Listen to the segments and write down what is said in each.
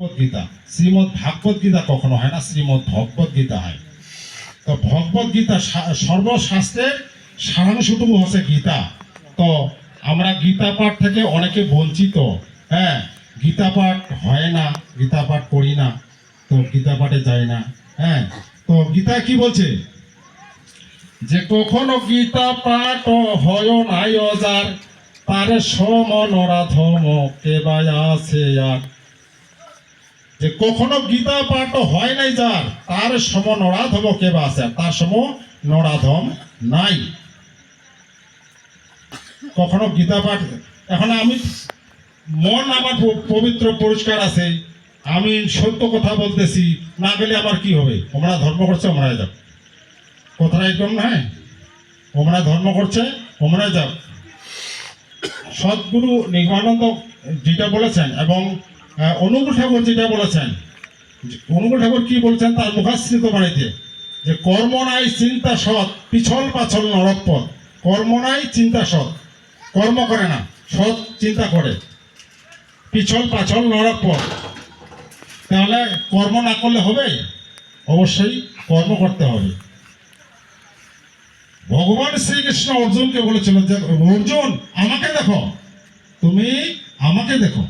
গীতা। শ্রীমদ ভাগবত গীতা কখনো হয় না, শ্রীমদ ভগবত গীতা হয়। তো ভগবত গীতা সর্বশাস্ত্রের সারাংশটুকু হচ্ছে গীতা। তো আমরা গীতা পাঠ থেকে অনেকে বঞ্চিত। হ্যাঁ গীতা পাঠ হয় না, গীতা পাঠ করি না, তো গীতা পাঠে যাই না। হ্যাঁ তো গীতা কি বলছে? যে কখনো গীতা পাঠ হয় নাই অজার, তার সমনরাধম কেবায় আছে আর। যে কখনো গীতা পাঠ হয় নাই যার, তার সম নরাধম কেবা আছে? তার সম নরাধম নাই। কখনো গীতা পাঠ এখন আমি মন আমার পবিত্র, পরিষ্কার আছে। আমি সত্য কথা বলতেছি, না গেলে আমার কি হবে? তোমরা ধর্ম করছে, তোমরা যাও। কথাটা একদম নয়। তোমরা ধর্ম করছে, তোমরা যাও। সদ্গুরু নিগমানন্দ যেটা বলেছেন, এবং অনুকূল ঠাকুর যেটা বলেছেন অনুকূল ঠাকুর কি বলছেন তার মুখাশ্রিত বাড়িতে যে কর্ম নাই, চিন্তা সৎ, পিছল পাছল নরক পথ। কর্ম নাই, চিন্তা সৎ। কর্ম করে না, সৎ চিন্তা করে। পিছল পাছল নরক পথ। তাহলে কর্ম না করলে হবে? অবশ্যই কর্ম করতে হবে। ভগবান শ্রীকৃষ্ণ অর্জুনকে বলেছিল যে, অর্জুন, আমাকে দেখো। তুমি আমাকে দেখো।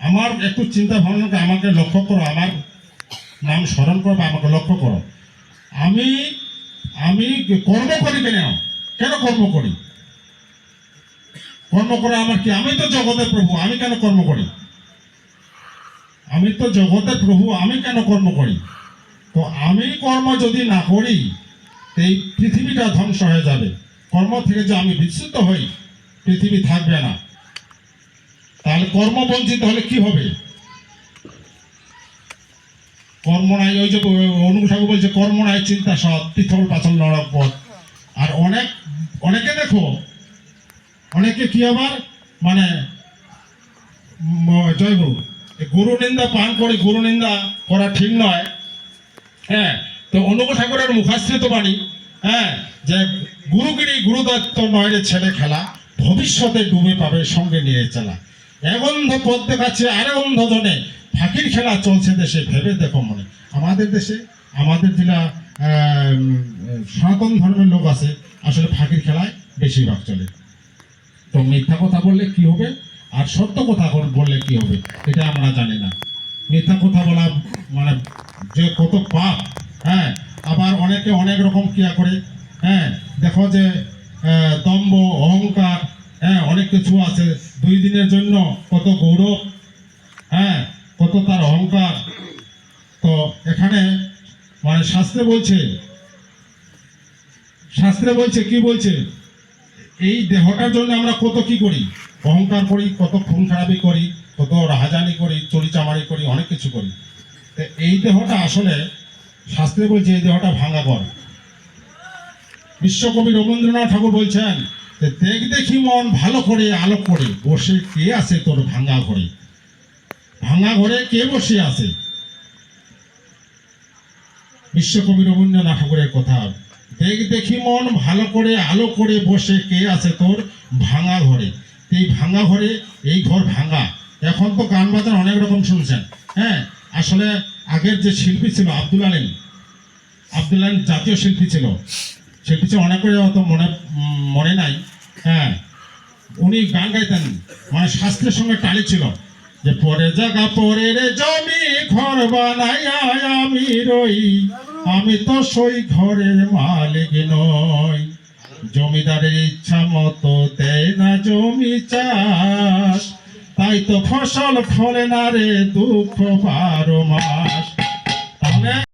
আমার একটু চিন্তা ভাবনাকে আমাকে লক্ষ্য করো, আমার নাম স্মরণ করো আমাকে লক্ষ্য করো। আমি আমি কর্ম করি কেন? কেন কর্ম করি? কর্ম করে আমার কি? আমি তো জগতের প্রভু, আমি কেন কর্ম করি? আমি তো জগতের প্রভু, আমি কেন কর্ম করি? তো আমি কর্ম যদি না করি এই পৃথিবীটা ধ্বংস হয়ে যাবে। কর্ম থেকে যে আমি বিচ্যুত হই, পৃথিবী থাকবে না। তাহলে কর্ম বঞ্চিত হলে কি হবে? কর্ম নাই, ওই যে অনুপ ঠাকুর বলছে, কর্ম নাই, চিন্তা সৎ পিছল পাছল নরক পথ। আর অনেক, অনেকে দেখো, অনেকে কি আবার মানে জয় গুরু গুরু নিন্দা পান করে, গুরু নিন্দা করা ঠিক নয়। হ্যাঁ তো অনুপ ঠাকুরের মুখাশ্রিত বাণী হ্যাঁ যে গুরুগিরি গুরুদত্ত নয় ছেলে খেলা, ভবিষ্যতে ডুবে পাবে সঙ্গে নিয়ে চালা। এক পথ দেখাচ্ছে আরে অন্ধ ধনে ফাঁকির খেলা চলছে দেশে ভেবে দেখো মনে। আমাদের দেশে আমাদের উম, সনাতন ধর্মের লোক আছে আসলে ফাঁকির খেলায় বেশিরভাগ চলে। তো মিথ্যা কথা বললে কি হবে? আর সত্য কথা বললে কি হবে? এটা আমরা জানি না। মিথ্যা কথা বলা মানে যে কত পাপ হ্যাঁ? আবার অনেকে অনেক রকম ক্রিয়া করে হ্যাঁ? দেখো যে দম্ভ অহংকার হ্যাঁ? অনেক কিছু আছে। দুই দিনের জন্য কত গৌরব হ্যাঁ কত তার অহংকার। তো এখানে মানে শাস্ত্রে বলছে শাস্ত্রে বলছে, কি বলছে? এই দেহটার জন্য আমরা কত কি করি? অহংকার করি, কত খুন খারাপি করি, কত রাহাজানি করি চুরি চামারি করি, অনেক কিছু করি। তো এই দেহটা আসলে শাস্ত্রে বলছে এই দেহটা ভাঙা কর বিশ্বকবি রবীন্দ্রনাথ ঠাকুর বলছেন দেখ দেখি মন ভালো করে, আলোক করে, বসে কে আছে তোর ভাঙা ঘরে? ভাঙা ঘরে কে বসে আছে? বিশ্বকবি রবীন্দ্রনাথ ঠাকুরের কথা। দেখ দেখি মন ভালো করে আলো করে, বসে কে আছে তোর ভাঙা ঘরে? এই ভাঙা ঘরে, এই ঘর ভাঙা। এখন তো গান বাজার অনেক রকম শুনছেন হ্যাঁ? আসলে আগের যে শিল্পী ছিল আব্দুল আলিম আব্দুল আলিম জাতীয় শিল্পী ছিল। ছিল অনেক করে অত মনে মনে নাই। হ্যাঁ উনি গান গাইতেন। মানে শাস্ত্রের সঙ্গে টালি ছিল। যে পরে জায়গা পরে রে জমি, ঘর বানাইয়া আমি রই। আমি তো সই ঘরের মালিক নই। জমিদারের ইচ্ছা মতো দেয় না জমি চাষ। তাই তো ফসল ফলে না রে দুঃখ বারো মাস। তাহলে